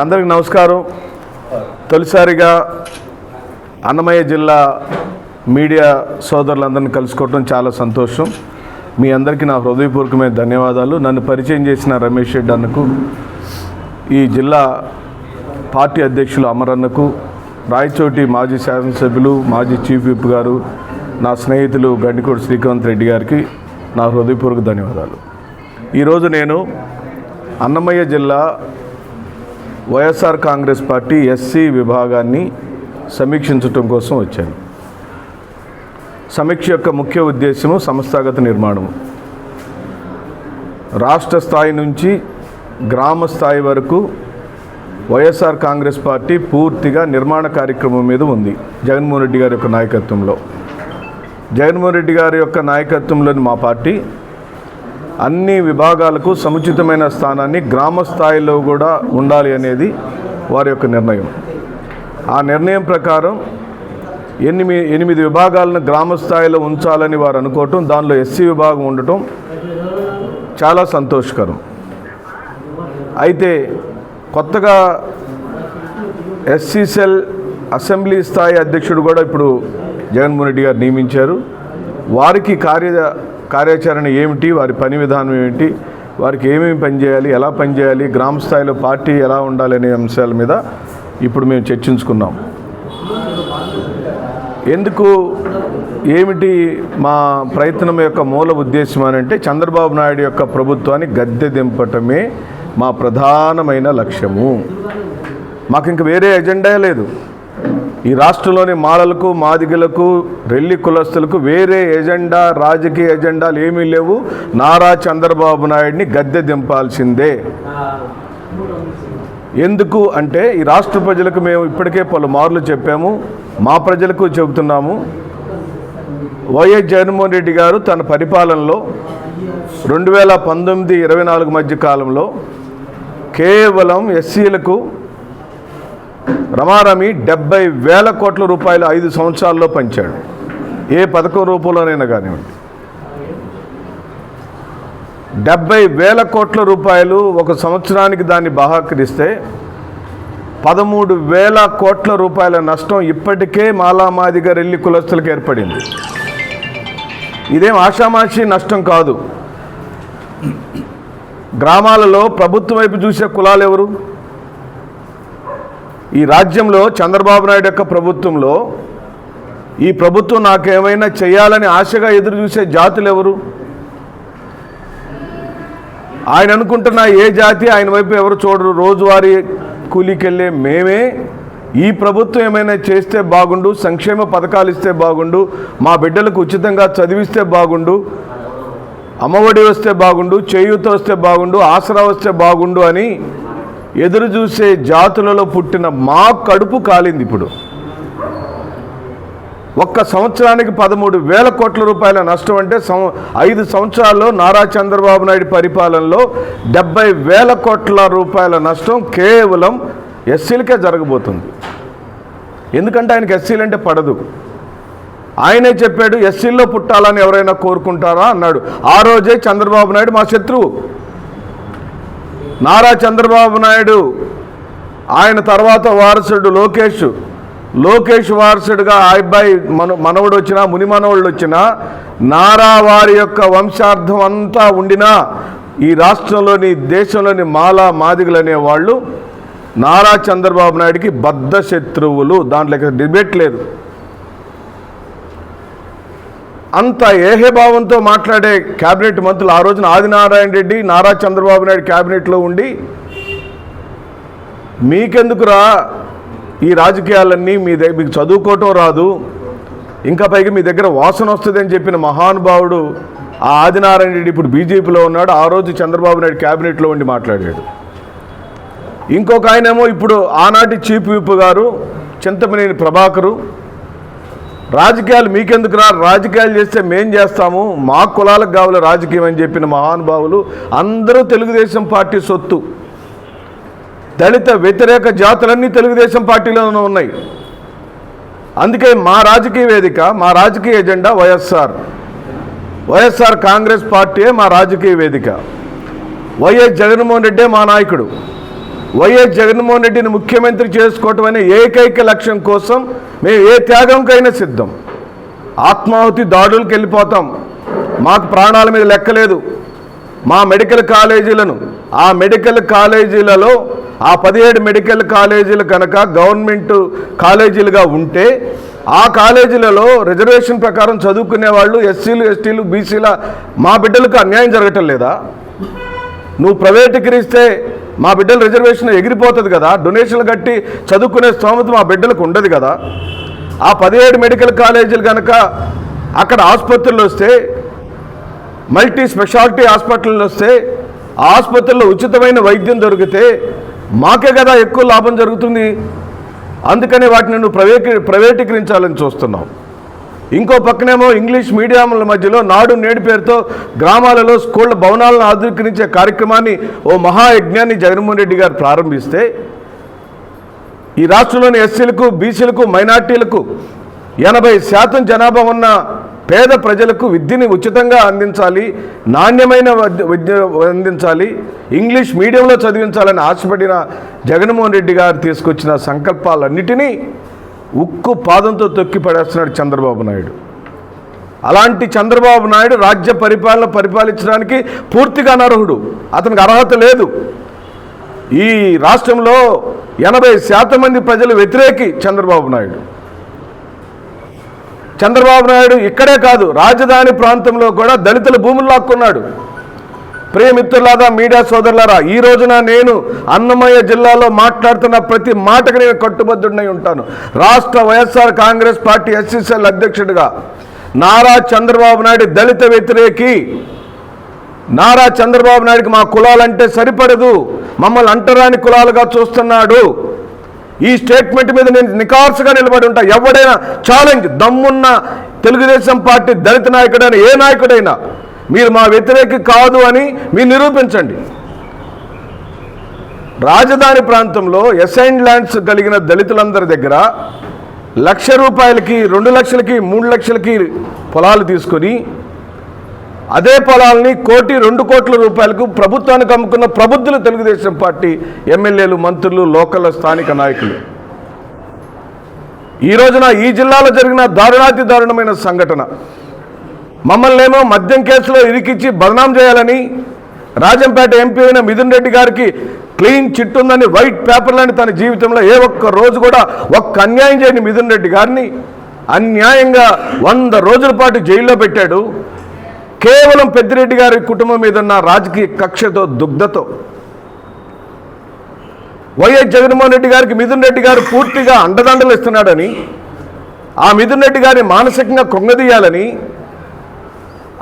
అందరికి నమస్కారం. తొలిసారిగా అన్నమయ్య జిల్లా మీడియా సోదరులందరినీ కలుసుకోవటం చాలా సంతోషం. మీ అందరికీ నా హృదయపూర్వకమైన ధన్యవాదాలు. నన్ను పరిచయం చేసిన రమేష్ రెడ్డి అన్నకు ఈ జిల్లా పార్టీ అధ్యక్షులు అమరన్నకు రాయచోటి మాజీ శాసనసభ్యులు మాజీ చీఫ్ విప్ గారు నా స్నేహితులు గండికోటి శ్రీకాంత్ రెడ్డి గారికి నా హృదయపూర్వక ధన్యవాదాలు. ఈరోజు నేను అన్నమయ్య జిల్లా వైఎస్ఆర్ కాంగ్రెస్ పార్టీ ఎస్సీ విభాగాన్ని సమీక్షించటం కోసం వచ్చాను సమీక్ష యొక్క ముఖ్య ఉద్దేశము సంస్థాగత నిర్మాణము. రాష్ట్ర స్థాయి నుంచి గ్రామ స్థాయి వరకు వైఎస్ఆర్ కాంగ్రెస్ పార్టీ పూర్తిగా నిర్మాణ కార్యక్రమం మీద ఉంది జగన్మోహన్ రెడ్డి గారి యొక్క నాయకత్వంలో. జగన్మోహన్ రెడ్డి గారి యొక్క నాయకత్వంలోని మా పార్టీ అన్ని విభాగాలకు సముచితమైన స్థానాన్ని గ్రామ స్థాయిలో కూడా ఉండాలి అనేది వారి యొక్క నిర్ణయం. ఆ నిర్ణయం ప్రకారం ఎనిమిది ఎనిమిది విభాగాలను గ్రామ స్థాయిలో ఉంచాలని వారు అనుకోవటం దానిలో ఎస్సీ విభాగం ఉండటం చాలా సంతోషకరం. అయితే కొత్తగా ఎస్సీ సెల్ అసెంబ్లీ స్థాయి అధ్యక్షుడు కూడా ఇప్పుడు జగన్మోహన్ రెడ్డి గారు నియమించారు. వారికి కార్య కార్యాచరణ ఏమిటి వారి పని విధానం ఏమిటి వారికి ఏమేమి పనిచేయాలి ఎలా పనిచేయాలి గ్రామ స్థాయిలో పార్టీ ఎలా ఉండాలి అనే అంశాల మీద ఇప్పుడు మేము చర్చించుకున్నాం. ఎందుకు ఏమిటి మా ప్రయత్నం యొక్క మూల ఉద్దేశం అని అంటే చంద్రబాబు నాయుడు యొక్క ప్రభుత్వాన్ని గద్దె దింపటమే మా ప్రధానమైన లక్ష్యము. మాకు ఇంక వేరే ఎజెండా లేదు. ఈ రాష్ట్రంలోని మాలలకు మాదిగలకు రెల్లి కులస్తులకు వేరే ఎజెండా రాజకీయ ఎజెండాలు ఏమీ లేవు. నారా చంద్రబాబు నాయుడిని గద్దె దింపాల్సిందే. ఎందుకు అంటే ఈ రాష్ట్ర ప్రజలకు మేము ఇప్పటికే పలుమార్లు చెప్పాము. మా ప్రజలకు చెబుతున్నాము. వైఎస్ జగన్మోహన్ రెడ్డి గారు తన పరిపాలనలో రెండు వేల పంతొమ్మిది ఇరవై నాలుగు మధ్య కాలంలో కేవలం ఎస్సీలకు రమారమి డెబ్బై వేల కోట్ల రూపాయలు ఐదు సంవత్సరాల్లో పంచాడు. ఏ పథకం రూపంలోనైనా కానివ్వండి. డెబ్బై వేల కోట్ల రూపాయలు ఒక సంవత్సరానికి దాన్ని బహాకరిస్తే పదమూడు వేల కోట్ల రూపాయల నష్టం ఇప్పటికే మాలామాదిగా రెల్లి కులస్తులకు ఏర్పడింది. ఇదేం ఆషామాషి నష్టం కాదు. గ్రామాలలో ప్రభుత్వం వైపు చూసే కులాలు ఎవరు? ఈ రాజ్యంలో చంద్రబాబు నాయుడు యొక్క ప్రభుత్వంలో ఈ ప్రభుత్వం నాకేమైనా చేయాలని ఆశగా ఎదురు చూసే జాతులు ఎవరు? ఆయన అనుకుంటున్న ఏ జాతి ఆయన వైపు ఎవరు చూడరు. రోజువారీ కూలీకెళ్ళే మేమే. ఈ ప్రభుత్వం ఏమైనా చేస్తే బాగుండు సంక్షేమ పథకాలు ఇస్తే బాగుండు మా బిడ్డలకు ఉచితంగా చదివిస్తే బాగుండు అమ్మఒడి వస్తే బాగుండు చేయూత వస్తే బాగుండు ఆసరా వస్తే బాగుండు అని ఎదురు చూసే జాతులలో పుట్టిన మా కడుపు కాలింది ఇప్పుడు. ఒక్క సంవత్సరానికి పదమూడు వేల కోట్ల రూపాయల నష్టం అంటే సం ఐదు సంవత్సరాల్లో నారా చంద్రబాబు నాయుడు పరిపాలనలో డెబ్బై వేల కోట్ల రూపాయల నష్టం కేవలం ఎస్సీలకే జరగబోతుంది. ఎందుకంటే ఆయనకి ఎస్సీలు అంటే పడదు. ఆయనే చెప్పాడు ఎస్సీల్లో పుట్టాలని ఎవరైనా కోరుకుంటారా? అన్నాడు. ఆ రోజే చంద్రబాబు నాయుడు మా శత్రువు. నారా చంద్రబాబు నాయుడు ఆయన తర్వాత వారసుడు లోకేష్. లోకేష్ వారసుడుగా ఆ అబ్బాయి మన మనవడు వచ్చినా ముని మనవళ్ళు వచ్చినా నారా వారి యొక్క వంశార్థం అంతా ఉండినా ఈ రాష్ట్రంలోని దేశంలోని మాలా మాదిగలు అనేవాళ్ళు నారా చంద్రబాబు నాయుడికి బద్ధ శత్రువులు దాంట్లో డిబేట్ లేదు. అంత ఏహేభావంతో మాట్లాడే కేబినెట్ మంత్రులు ఆ రోజున ఆదినారాయణ రెడ్డి నారా చంద్రబాబు నాయుడు కేబినెట్లో ఉండి మీకెందుకురా ఈ రాజకీయాలన్నీ? మీ దగ్గర మీకు చదువుకోవటం రాదు. ఇంకా పైగా మీ దగ్గర వాసన వస్తుందని చెప్పిన మహానుభావుడు ఆ ఆదినారాయణ రెడ్డి ఇప్పుడు బీజేపీలో ఉన్నాడు. ఆ రోజు చంద్రబాబు నాయుడు కేబినెట్లో ఉండి మాట్లాడాడు. ఇంకొక ఆయనేమో ఇప్పుడు ఆనాటి చీఫ్ విప్ గారు చింతమనేని ప్రభాకరు రాజకీయాలు మీకెందుకు రా రాజకీయాలు చేస్తే మేం చేస్తాము. మా కులాలకు కావాలి రాజకీయం అని చెప్పిన మహానుభావులు అందరూ తెలుగుదేశం పార్టీ సొత్తు. దళిత వ్యతిరేక జాతులన్నీ తెలుగుదేశం పార్టీలోనే ఉన్నాయి. అందుకే మా రాజకీయ వేదిక మా రాజకీయ ఎజెండా వైఎస్ఆర్. వైఎస్ఆర్ కాంగ్రెస్ పార్టీయే మా రాజకీయ వేదిక. వైఎస్ జగన్మోహన్ రెడ్డే మా నాయకుడు. వైఎస్ జగన్మోహన్ రెడ్డిని ముఖ్యమంత్రి చేసుకోవటం అనే ఏకైక లక్ష్యం కోసం మేము ఏ త్యాగంకైనా సిద్ధం. ఆత్మాహుతి దాడులకు వెళ్ళిపోతాం. మాకు ప్రాణాల మీద లెక్కలేదు మా మెడికల్ కాలేజీలను ఆ మెడికల్ కాలేజీలలో ఆ పదిహేడు మెడికల్ కాలేజీలు కనుక గవర్నమెంట్ కాలేజీలుగా ఉంటే ఆ కాలేజీలలో రిజర్వేషన్ ప్రకారం చదువుకునే వాళ్ళు ఎస్సీలు ఎస్టీలు బీసీల మా బిడ్డలకు అన్యాయం జరగటం లేదా? నువ్వు ప్రైవేటీకరిస్తే మా బిడ్డల రిజర్వేషన్ ఎగిరిపోతుంది కదా డొనేషన్లు కట్టి చదువుకునే స్తోమత మా బిడ్డలకు ఉండదు కదా. ఆ పదిహేడు మెడికల్ కాలేజీలు కనుక అక్కడ ఆసుపత్రులు వస్తే మల్టీ స్పెషాలిటీ హాస్పిటల్ వస్తే ఆ ఆసుపత్రుల్లో ఉచితమైన వైద్యం దొరికితే మాకే కదా ఎక్కువ లాభం జరుగుతుంది. అందుకని వాటిని నువ్వు ప్రైవేటీ ప్రైవేటీకరించాలని చూస్తున్నావు. ఇంకో పక్కనేమో ఇంగ్లీష్ మీడియంల మధ్యలో నాడు నేడు పేరుతో గ్రామాలలో స్కూళ్ళ భవనాలను ఆధునీకరించే కార్యక్రమాన్ని ఓ మహాయజ్ఞాన్ని జగన్మోహన్ రెడ్డి గారు ప్రారంభిస్తే ఈ రాష్ట్రంలోని ఎస్సీలకు బీసీలకు మైనార్టీలకు ఎనభై శాతం జనాభా ఉన్న పేద ప్రజలకు విద్యని ఉచితంగా అందించాలి నాణ్యమైన విద్య అందించాలి ఇంగ్లీష్ మీడియంలో చదివించాలని ఆశపడిన జగన్మోహన్ రెడ్డి గారు తీసుకొచ్చిన సంకల్పాలన్నిటినీ ఉక్కు పాదంతో తొక్కి పడేస్తున్నాడు చంద్రబాబు నాయుడు. అలాంటి చంద్రబాబు నాయుడు రాజ్య పరిపాలన పరిపాలించడానికి పూర్తిగా అనర్హుడు. అతనికి అర్హత లేదు. ఈ రాష్ట్రంలో ఎనభై శాతం మంది ప్రజలు వ్యతిరేకి చంద్రబాబు నాయుడు. చంద్రబాబు నాయుడు ఇక్కడే కాదు రాజధాని ప్రాంతంలో కూడా దళితుల భూములు లాక్కున్నాడు. ప్రియమిత్రులారా మీడియా సోదరులారా ఈ రోజున నేను అన్నమయ్య జిల్లాలో మాట్లాడుతున్న ప్రతి మాటకు నేను కట్టుబద్దుడై ఉంటాను. రాష్ట్ర వైఎస్ఆర్ కాంగ్రెస్ పార్టీ ఎస్సీసీఎల్ అధ్యక్షుడిగా నారా చంద్రబాబు నాయుడు దళిత వ్యతిరేకి నారా చంద్రబాబు నాయుడుకి మా కులాలంటే సరిపడదు మమ్మల్ని అంటరాని కులాలుగా చూస్తున్నాడు. ఈ స్టేట్మెంట్ మీద నేను నికార్సుగా నిలబడి ఉంటా. ఎవడైనా ఛాలెంజ్ దమ్మున్న తెలుగుదేశం పార్టీ దళిత నాయకుడైనా ఏ నాయకుడైనా మీరు మా వ్యతిరేకి కాదు అని మీరు నిరూపించండి. రాజధాని ప్రాంతంలో ఎసైన్ ల్యాండ్స్ కలిగిన దళితులందరి దగ్గర లక్ష రూపాయలకి రెండు లక్షలకి మూడు లక్షలకి పొలాలు తీసుకొని అదే పొలాల్ని కోటి రెండు కోట్ల రూపాయలకు ప్రభుత్వానికి అమ్ముకున్న ప్రబుద్ధులు తెలుగుదేశం పార్టీ ఎమ్మెల్యేలు మంత్రులు లోకల్ స్థానిక నాయకులు. ఈ రోజున ఈ జిల్లాలో జరిగిన దారుణాతి దారుణమైన సంఘటన. మమ్మల్ని ఏమో మద్యం కేసులో ఇరికిచ్చి బదనాం చేయాలని రాజంపేట ఎంపీ అయిన మిథున్ రెడ్డి గారికి క్లీన్ చిట్ ఉందని వైట్ పేపర్లని తన జీవితంలో ఏ ఒక్క రోజు కూడా ఒక్క అన్యాయం చేయని మిథున్ రెడ్డి గారిని అన్యాయంగా వంద రోజుల పాటు జైల్లో పెట్టాడు. కేవలం పెద్దిరెడ్డి గారి కుటుంబం మీద ఉన్న రాజకీయ కక్షతో దుగ్ధతో వైఎస్ జగన్మోహన్ రెడ్డి గారికి మిథున్ రెడ్డి గారు పూర్తిగా అండదండలు ఇస్తున్నాడని ఆ మిథున్ రెడ్డి గారిని మానసికంగా కొంగదీయాలని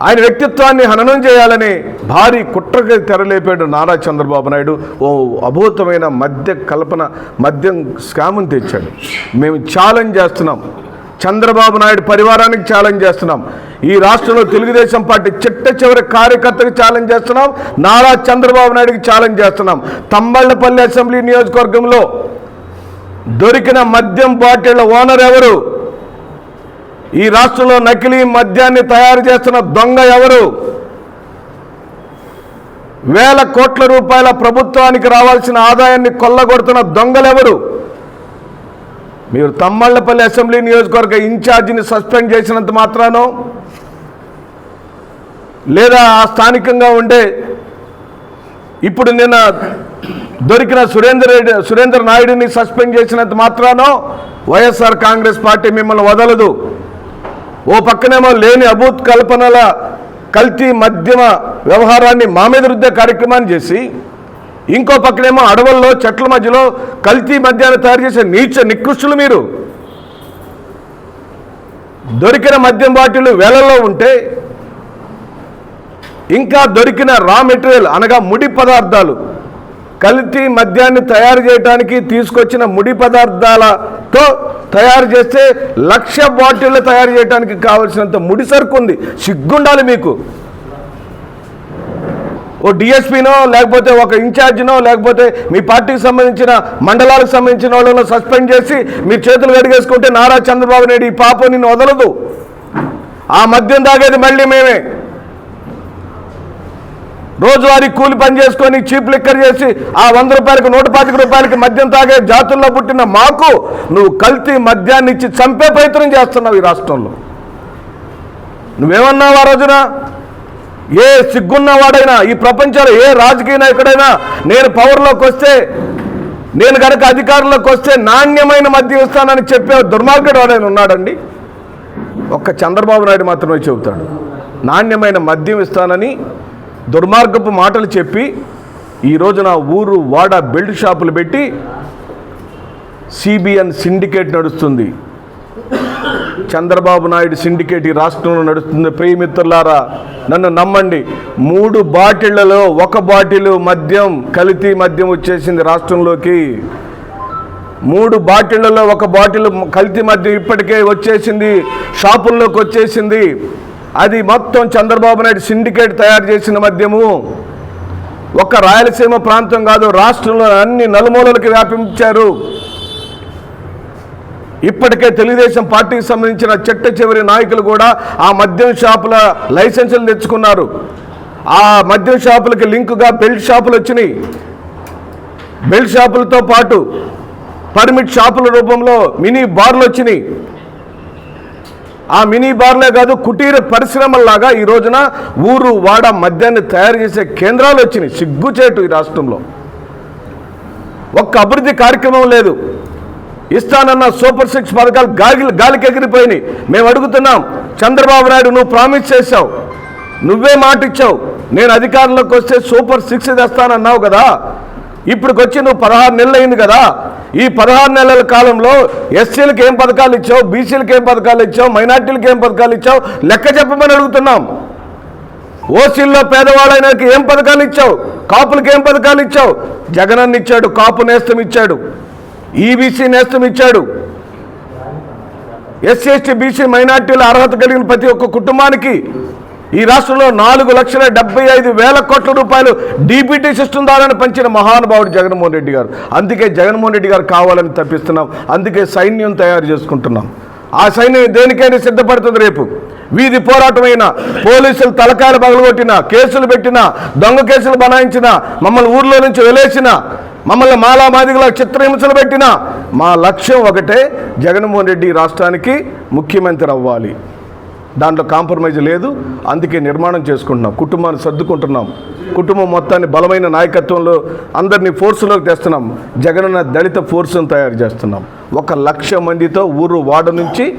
ఆయన వ్యక్తిత్వాన్ని హననం చేయాలని భారీ కుట్రకి తెరలేపాడు నారా చంద్రబాబు నాయుడు. ఓ అభూతమైన మద్య కల్పన మద్యం స్కామ్ని తెచ్చాడు. మేము ఛాలెంజ్ చేస్తున్నాం. చంద్రబాబు నాయుడు పరివారానికి ఛాలెంజ్ చేస్తున్నాం. ఈ రాష్ట్రంలో తెలుగుదేశం పార్టీ చిట్ట చివరి కార్యకర్తకి ఛాలెంజ్ చేస్తున్నాం. నారా చంద్రబాబు నాయుడుకి ఛాలెంజ్ చేస్తున్నాం. తంబళ్ళపల్లి అసెంబ్లీ నియోజకవర్గంలో దొరికిన మద్యం బాటిళ్ళ ఓనర్ ఎవరు? ఈ రాష్ట్రంలో నకిలీ మద్యాన్ని తయారు చేస్తున్న దొంగ ఎవరు? వేల కోట్ల రూపాయల ప్రభుత్వానికి రావాల్సిన ఆదాయాన్ని కొల్లగొడుతున్న దొంగలెవరు మీరు తమ్మళ్ళపల్లి అసెంబ్లీ నియోజకవర్గ ఇన్ఛార్జిని సస్పెండ్ చేసినంత మాత్రానో? లేదా ఆ స్థానికంగా ఉండే ఇప్పుడు నిన్న దొరికిన సురేందర్ రెడ్డి సురేందర్ నాయుడిని సస్పెండ్ చేసినంత మాత్రానో? వైఎస్ఆర్ కాంగ్రెస్ పార్టీ మిమ్మల్ని వదలదు. ఓ పక్కనేమో లేని అభూత్ కల్పనల కల్తీ మధ్యమ వ్యవహారాన్ని మా మీద రుద్దే కార్యక్రమాన్ని చేసి ఇంకో పక్కనేమో అడవుల్లో చెట్ల మధ్యలో కల్తీ మద్యాన్ని తయారు చేసే నీచ నికృష్టులు మీరు. దొరికిన మద్యం బాటిల్ వేలల్లో ఉంటే ఇంకా దొరికిన రా మెటీరియల్ అనగా ముడి పదార్థాలు కల్తీ మద్యాన్ని తయారు చేయడానికి తీసుకొచ్చిన ముడి పదార్థాల తో తయారు చేస్తే లక్ష బాటిళ్ళు తయారు చేయడానికి కావలసినంత ముడి సరుకు ఉంది. సిగ్గుండాలి మీకు. ఓ డిఎస్పీనో లేకపోతే ఒక ఇన్ఛార్జినో లేకపోతే మీ పార్టీకి సంబంధించిన మండలాలకు సంబంధించిన వాళ్ళను సస్పెండ్ చేసి మీరు చేతులు కడిగేసుకుంటే నారా చంద్రబాబు నాయుడు ఈ పాపం నిన్ను వదలదు. ఆ మద్యం తాగేది మళ్ళీ మేమే. రోజువారీ కూలి పని చేసుకొని చీప్ లిక్కర్ చేసి ఆ వంద రూపాయలకి నూట పాతిక రూపాయలకి మద్యం తాగే జాతుల్లో పుట్టిన మాకు నువ్వు కల్తీ మద్యాన్ని ఇచ్చి చంపే ప్రయత్నం చేస్తున్నావు ఈ రాష్ట్రంలో. నువ్వేమన్నావు ఆ రోజున? ఏ సిగ్గున్నవాడైనా ఈ ప్రపంచంలో ఏ రాజకీయ నాయకుడైనా నేను పవర్లోకి వస్తే నేను కనుక అధికారంలోకి వస్తే నాణ్యమైన మద్యం ఇస్తానని చెప్పే దుర్మార్గుడు ఎవరైనా ఉన్నాడండి? ఒక్క చంద్రబాబు నాయుడు మాత్రమే చెబుతాడు. నాణ్యమైన మద్యం ఇస్తానని దుర్మార్గపు మాటలు చెప్పి ఈ రోజున ఊరు వాడ బెల్ట్ షాపులు పెట్టి సిబిఎన్ సిండికేట్ నడుస్తుంది. చంద్రబాబు నాయుడు సిండికేట్ ఈ రాష్ట్రంలో నడుస్తుంది. ప్రియమిత్రులారా నన్ను నమ్మండి. మూడు బాటిళ్ళలో ఒక బాటిల్ మద్యం కల్తీ మద్యం వచ్చేసింది రాష్ట్రంలోకి. మూడు బాటిళ్ళలో ఒక బాటిల్ కల్తీ మద్యం ఇప్పటికే వచ్చేసింది షాపుల్లోకి వచ్చేసింది. అది మొత్తం చంద్రబాబు నాయుడు సిండికేట్ తయారు చేసిన మద్యము. ఒక్క రాయలసీమ ప్రాంతం కాదు రాష్ట్రంలో అన్ని నలుమూలలకు వ్యాపించారు. ఇప్పటికే తెలుగుదేశం పార్టీకి సంబంధించిన చెట్ట చివరి నాయకులు కూడా ఆ మద్యం షాపుల లైసెన్సులు తెచ్చుకున్నారు. ఆ మద్యం షాపులకి లింకుగా బెల్ట్ షాపులు వచ్చినాయి. బెల్ట్ షాపులతో పాటు పర్మిట్ షాపుల రూపంలో మినీ బార్లు వచ్చినాయి. ఆ మినీ బార్లే కాదు కుటీర పరిశ్రమల్లాగా ఈ రోజున ఊరు వాడ మద్యాన్ని తయారు చేసే కేంద్రాలు వచ్చినాయి. సిగ్గుచేటు ఈ రాష్ట్రంలో. ఒక్క అభివృద్ధి కార్యక్రమం లేదు. ఇస్తానన్న సూపర్ సిక్స్ పథకాలు గాలి గాలికి ఎగిరిపోయినాయి. మేము అడుగుతున్నాం చంద్రబాబు నాయుడు నువ్వు ప్రామిస్ చేశావు. నువ్వే మాట ఇచ్చావు నేను అధికారంలోకి వస్తే సూపర్ సిక్స్ తెస్తానన్నావు కదా. ఇప్పటికొచ్చి నువ్వు పదహారు నెలలు అయింది కదా. ఈ పదహారు నెలల కాలంలో ఎస్సీలకు ఏం పథకాలు ఇచ్చావు? బీసీలకు ఏం పథకాలు ఇచ్చావు? మైనార్టీలకు ఏం పథకాలు ఇచ్చావు? లెక్క చెప్పమని అడుగుతున్నాం. ఓసీల్లో పేదవాళ్ళైనకి ఏం పథకాలు ఇచ్చావు? కాపులకు ఏం పథకాలు ఇచ్చావు? జగనన్న ఇచ్చాడు కాపు నేస్తం ఇచ్చాడు ఈబీసీ నేస్తం ఇచ్చాడు. ఎస్సీ ఎస్టీ బీసీ మైనార్టీల అర్హత కలిగిన ప్రతి ఒక్క కుటుంబానికి ఈ రాష్ట్రంలో నాలుగు లక్షల డెబ్బై ఐదు వేల కోట్ల రూపాయలు డీబీటీ సిస్టమ్ ద్వారా పంచిన మహానుభావుడు జగన్మోహన్ రెడ్డి గారు. అందుకే జగన్మోహన్ రెడ్డి గారు కావాలని తప్పిస్తున్నాం. అందుకే సైన్యం తయారు చేసుకుంటున్నాం. ఆ సైన్యం దేనికైనా సిద్ధపడుతుంది రేపు. వీధి పోరాటమైన పోలీసులు తలకాయలు పగలగొట్టిన కేసులు పెట్టిన దొంగ కేసులు బనాయించిన మమ్మల్ని ఊర్లో నుంచి వెలేసిన మమ్మల్ని మాలామాదిగల చిత్రహింసలు పెట్టిన మా లక్ష్యం ఒకటే జగన్మోహన్ రెడ్డి రాష్ట్రానికి ముఖ్యమంత్రి అవ్వాలి. దాంట్లో కాంప్రమైజ్ లేదు. అందుకే నిర్మాణం చేసుకుంటున్నాం. కుటుంబాన్ని సర్దుకుంటున్నాం. కుటుంబం మొత్తాన్ని బలమైన నాయకత్వంలో అందరినీ ఫోర్సులోకి తెస్తున్నాం. జగనన్న దళిత ఫోర్సును తయారు చేస్తున్నాం. ఒక లక్ష మందితో ఊరు వాడ నుంచి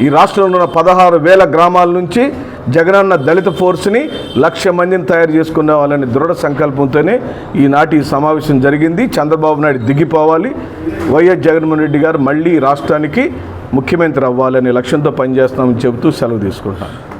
ఈ రాష్ట్రంలో ఉన్న పదహారు వేల గ్రామాల నుంచి జగనన్న దళిత ఫోర్స్ని లక్ష మందిని తయారు చేసుకునే వాళ్ళని దృఢ సంకల్పంతోనే ఈనాటి ఈ సమావేశం జరిగింది. చంద్రబాబు నాయుడు దిగిపోవాలి. వైఎస్ జగన్మోహన్ రెడ్డి గారు మళ్ళీ ఈ రాష్ట్రానికి ముఖ్యమంత్రి అవ్వాలనే లక్ష్యంతో పనిచేస్తామని చెబుతూ సెలవు తీసుకుంటాను